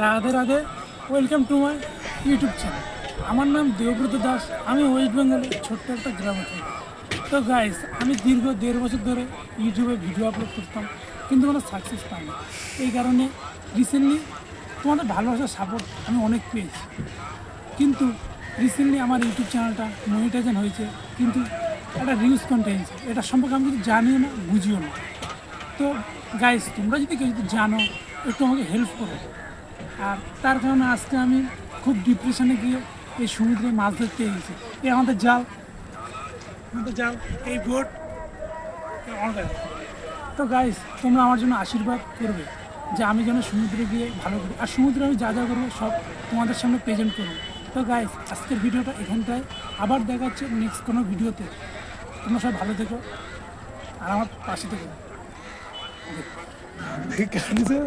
Radhe Radhe welcome to my YouTube channel আমার নাম দেবব্রত দাস, আমি ওয়েস্ট বেঙ্গলের ছোট্ট একটা গ্রামে থাকি। তো গাইস আমি দীর্ঘ দেড় বছর ধরে ইউটিউবে ভিডিও আপলোড করতাম, কিন্তু কোনো সাকসেস পাই না এই কারণে রিসেন্টলি তোমাদের ভালোবাসার সাপোর্ট আমি অনেক পেয়েছি। কিন্তু রিসেন্টলি আমার ইউটিউব চ্যানেলটা মনিটাইজেন হয়েছে, কিন্তু একটা রিউজ কন্টেন্ট এটা সম্পর্কে আমি কিছু জানিও না, বুঝিও না। তো গাইস তোমরা যদি কেউ যদি জানো, একটু আমাকে হেল্প করো। আর তার কারণে আজকে আমি খুব ডিপ্রেশনে গিয়ে এই সমুদ্রে মাছ ধরতে গেছি এই আমাদের জাল। আমাদের জাল, এই বোট আমাদের তো গাইস তোমরা আমার জন্য আশীর্বাদ করবে যে আমি যেন সমুদ্রে গিয়ে ভালো করি। আর সমুদ্রে আমি যা যা করব সব তোমাদের সামনে প্রেজেন্ট করব। তো গাইস আজকের ভিডিওটা এখানটায়। আবার দেখা হচ্ছে নেক্সট কোনো ভিডিওতে। তোমরা সব ভালো থেকো। আর আমার পাশে থেকো। ভিডিও